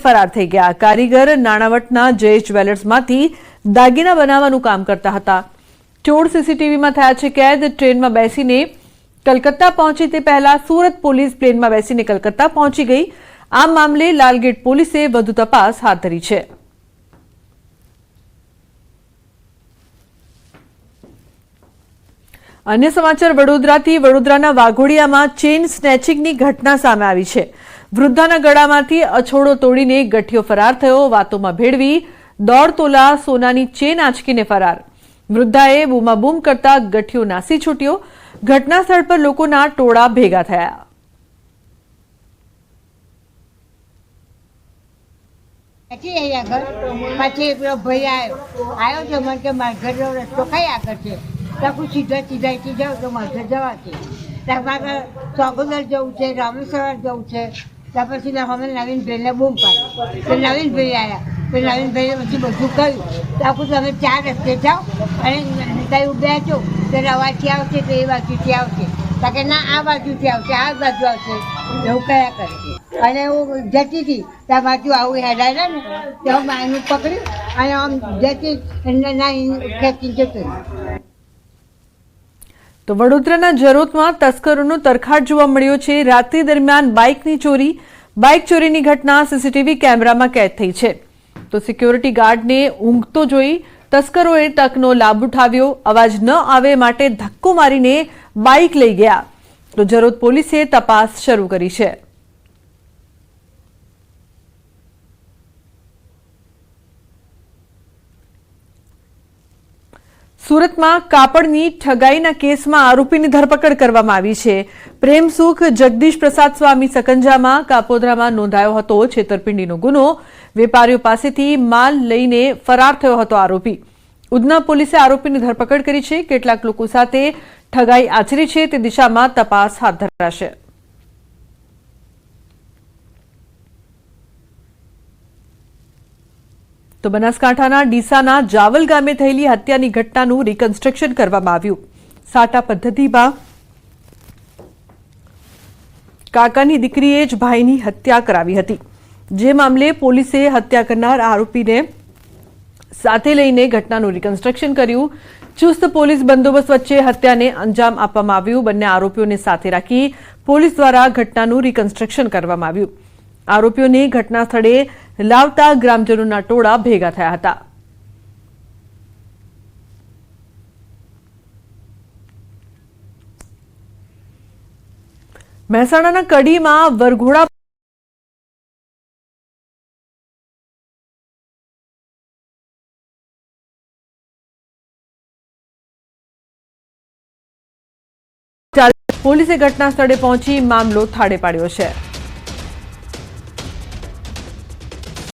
ફરાર થઈ ગયા. કારીગર નાણાવટના જયેશ જ્વેલર્સમાંથી દાગીના બનાવવાનું કામ કરતા હતા. ચોર સીસીટીવીમાં થયા છે કેદ. ટ્રેનમાં બેસીને કલકત્તા પહોંચી તે પહેલા સુરત પોલીસ પ્લેનમાં બેસીને કલકત્તા પહોંચી ગઈ. આ મામલે લાલગેટ પોલીસે વધુ તપાસ હાથ ધરી છે. અન્ય સમાચાર, વડોદરાથી વડોદરાના વાઘોડિયામાં ચેઇન સ્નેચિંગની ઘટના સામે આવી છે. વૃદ્ધાના ગળામાંથી અછોડો તોડીને ગઠિયો ફરાર થયો, વાતોમાં ભેળવી દોઢ તોલા સોનાની ચેન આંચકીને ફરાર. વૃદ્ધાએ બૂમાબૂમ કરતા ગઠિયો નાસી છૂટ્યો. ઘટના સ્થળ પર લોકોના ટોળા ભેગા થયા. પછી અહીંયા આગળ પછી પેલો ભાઈ આવ્યો આવ્યો છે મને કે મારા ઘરનો રસ્તો કઈ આગળ છે? ત્યાં સીધા સીધા જાઉં તો મારા ઘર જવા છે ત્યાં મારે ચોગોદર જવું છે, રામેશ્વર જવું છે. ત્યાં પછી અમે નવીનભાઈને બૂમ પાડી. નવીનભાઈ આવ્યા તો નવીનભાઈએ પછી બધું કહ્યું તો આખું તમે ચાર રસ્તે જાઓ. અને કઈ ઉભ્યા છો તો રવાથી આવશે તો એ બાજુથી આવશે. તો કે ના, આ બાજુથી આવશે, આ બાજુ આવશે. એવું કયા કરે. અને હું જતી હતી. ત્યાં બાજુ આવું હેડાયેલા ને, તો હું બાયનું પકડ્યું. અને આમ જતી ના ખેંચીને જતો. તો વડોદરાના જરોતમાં તસ્કરોનો તરખાટ જોવા મળ્યો છે. રાત્રિ દરમિયાન બાઇકની ચોરી, બાઇક ચોરીની ઘટના સીસીટીવી કેમેરામાં કેદ થઈ છે. તો સિક્યોરિટી ગાર્ડને ઊંઘતો જોઈ તસ્કરોએ તકનો લાભ ઉઠાવ્યો. અવાજ ન આવે માટે ધક્કો મારીને બાઇક લઈ ગયા. તો જરોત પોલીસે તપાસ શરૂ કરી છે. સુરતમાં કાપડની ઠગાઈના કેસમાં આરોપીની ધરપકડ કરવામાં આવી છે. પ્રેમસુખ જગદીશ પ્રસાદ સ્વામી સકંજામાં કાપોદ્રામાં નોંધાયો હતો છેતરપિંડીનો ગુનો. વેપારીઓ પાસેથી માલ લઈને ફરાર થયો હતો આરોપી. ઉધના પોલીસે આરોપીની ધરપકડ કરી છે. કેટલાક લોકો સાથે ઠગાઈ આચરી છે. તે દિશામાં તપાસ હાથ ધરાશે. તો બનાસકાંઠાના ડીસાના જાવલ ગામે થયેલી હત્યાની ઘટનાનું રિકન્સ્ટ્રક્શન કરવામાં આવ્યું. સાટા પદ્ધતિમાં કાકાની દીકરીએ જ ભાઈની હત્યા કરાવી હતી. જે મામલે પોલીસે હત્યા કરનાર આરોપીને સાથે લઈને ઘટનાનું રિકન્સ્ટ્રક્શન કર્યું. ચુસ્ત પોલીસ બંદોબસ્ત વચ્ચે હત્યાને અંજામ આપવામાં આવ્યું. બંને આરોપીઓને સાથે રાખી પોલીસ દ્વારા ઘટનાનું રિકન્સ્ટ્રક્શન કરવામાં આવ્યું. આરોપીઓને ઘટના સ્થળે લાવતા ગ્રામજનોના ટોળા ભેગા થયા હતા. મહેસાણાના કડીમાં વરઘોડા પોલીસે ઘટના સ્થળે પહોંચી મામલો થાળે પાડ્યો છે.